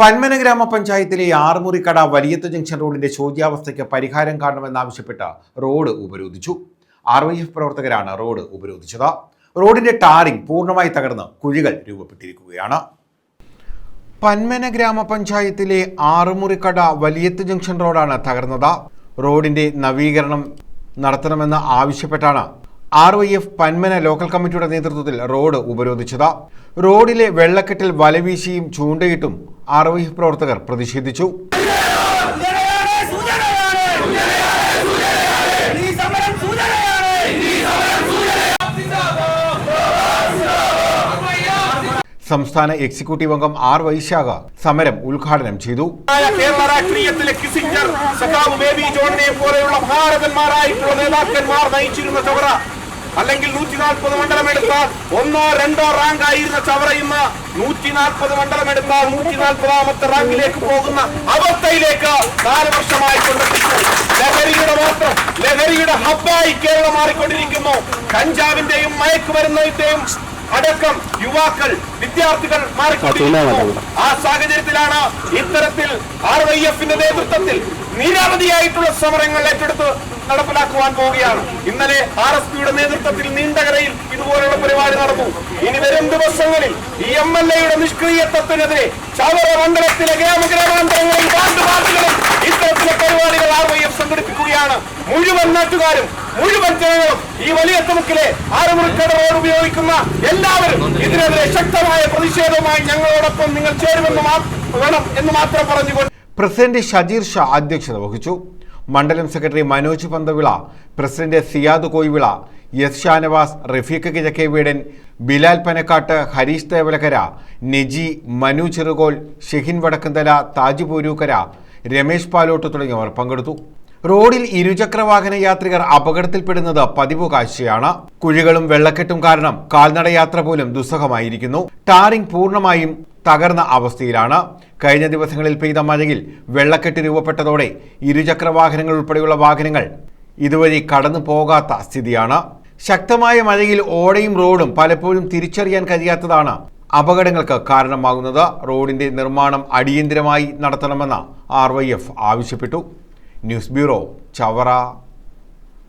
പന്മന ഗ്രാമപഞ്ചായത്തിലെ ആറുമുറിക്കട വലിയത്ത് ജംഗ്ഷൻ റോഡിന്റെ ശോച്യാവസ്ഥയ്ക്ക് പരിഹാരം കാണണമെന്നാവശ്യപ്പെട്ട് റോഡ് ഉപരോധിച്ചു. ആർ വൈ എഫ് പ്രവർത്തകരാണ് റോഡ് ഉപരോധിച്ചത്. റോഡിന്റെ ടാറിംഗ് പൂർണമായി തകർന്ന് കുഴികൾ രൂപപ്പെട്ടിരിക്കുകയാണ്. പന്മന ഗ്രാമപഞ്ചായത്തിലെ ആറുമുറിക്കട വലിയത്ത് ജംഗ്ഷൻ റോഡാണ് തകർന്നത്. റോഡിന്റെ നവീകരണം നടത്തണമെന്ന് ആവശ്യപ്പെട്ടാണ് R Y F Panmana local കമ്മിറ്റിയുടെ നേതൃത്വത്തിൽ റോഡ് ഉപരോധിച്ചത്. റോഡിലെ വെള്ളക്കെട്ടിൽ വലവീശിയും ചൂണ്ടയിട്ടും ആർ പ്രവർത്തകർ പ്രതിഷേധിച്ചു. സംസ്ഥാന എക്സിക്യൂട്ടീവ് അംഗം ആർ വൈശാഖ സമരം ഉദ്ഘാടനം ചെയ്തു. കിസിഞ്ചർ ബേബി ജോണിനെ പോലെയുള്ള നേതാക്കന്മാർ നയിച്ചിരുന്ന അല്ലെങ്കിൽ നൂറ്റി നാൽപ്പത് മണ്ഡലം എടുത്താൽ ഒന്നോ രണ്ടോ റാങ്ക് ആയിരുന്ന ചവറ ഇന്ന് നൂറ്റി നാൽപ്പത് മണ്ഡലം എടുത്താൽ നൂറ്റി നാൽപ്പതാമത്തെ റാങ്കിലേക്ക് പോകുന്ന അവസ്ഥയിലേക്ക് നാല് വർഷമായി ലഹരിയുടെ മാത്രം ലഹരിയുടെ ഹബ്ബായി കേരളം മാറിക്കൊണ്ടിരിക്കുന്നു. കഞ്ചാവിന്റെയും മയക്കുമരുന്നിന്റെയും അടക്കം യുവാക്കൾ വിദ്യാർത്ഥികൾ മാറിക്കൊണ്ടിരിക്കുന്നു. ആ സാഹചര്യത്തിലാണ് ഇത്തരത്തിൽ ആർ വൈ എഫിന്റെ നേതൃത്വത്തിൽ നിരവധിയായിട്ടുള്ള സമരങ്ങൾ ഏറ്റെടുത്ത് നടപ്പിലാക്കുവാൻ പോവുകയാണ്. ഇന്നലെ ആർ എസ് പിയുടെ നേതൃത്വത്തിൽ നീണ്ടകരയിൽ ഇതുപോലുള്ള പരിപാടി നടന്നു. ഇനി വരും ദിവസങ്ങളിൽ ഈ എം എൽ എയുടെ നിഷ്ക്രിയത്വത്തിനെതിരെ ചവറ മണ്ഡലത്തിലെ ഗ്രാമഗ്രാമാന്തരങ്ങളിൽ വാർഡുകളിൽ ഇത്തരത്തിലെ പരിപാടികൾ ആർ വൈ എഫ് സംഘടിപ്പിക്കുകയാണ്. മുഴുവൻ നാട്ടുകാരും മുഴുവൻ ജനങ്ങളും ഈ വലിയ തുമുക്കിലെ ആറുമുറിക്കട റോഡ് ഉപയോഗിക്കുന്ന എല്ലാവരും ഇതിനെതിരെ ശക്തമായ പ്രതിഷേധവുമായി ഞങ്ങളോടൊപ്പം നിങ്ങൾ ചേരുമെന്ന് വേണം എന്ന് മാത്രം പറഞ്ഞുകൊണ്ട് പ്രസിഡന്റ് ഷജീർ ഷാ അധ്യക്ഷത വഹിച്ചു. മണ്ഡലം secretary Manoj Panthavila president Siyad Koyivila S Shanavas Rafeeq Kizhakke Veedan Bilal Panakkad Harish ദേവലകര നെജി മനു ചെറുകോൽ ഷെഹിൻ വടക്കന്തല താജ് പൂരൂക്കര രമേശ് പാലോട്ട് തുടങ്ങിയവർ പങ്കെടുത്തു. റോഡിൽ ഇരുചക്ര വാഹന യാത്രികർ അപകടത്തിൽപ്പെടുന്നത് പതിവ് കാഴ്ചയാണ്. കുഴികളും വെള്ളക്കെട്ടും കാരണം കാൽനടയാത്ര പോലും ദുസ്സഹമായിരിക്കുന്നു. ടാറിംഗ് പൂർണമായും തകർന്ന അവസ്ഥയിലാണ്. കഴിഞ്ഞ ദിവസങ്ങളിൽ പെയ്ത മഴയിൽ വെള്ളക്കെട്ട് രൂപപ്പെട്ടതോടെ ഇരുചക്ര വാഹനങ്ങൾ ഉൾപ്പെടെയുള്ള വാഹനങ്ങൾ ഇതുവഴി കടന്നു പോകാത്ത സ്ഥിതിയാണ്. ശക്തമായ മഴയിൽ ഓടയും റോഡും പലപ്പോഴും തിരിച്ചറിയാൻ കഴിയാത്തതാണ് അപകടങ്ങൾക്ക് കാരണമാകുന്നത്. റോഡിന്റെ നിർമ്മാണം അടിയന്തിരമായി നടത്തണമെന്ന് ആർ ആവശ്യപ്പെട്ടു. News bureau Chavara.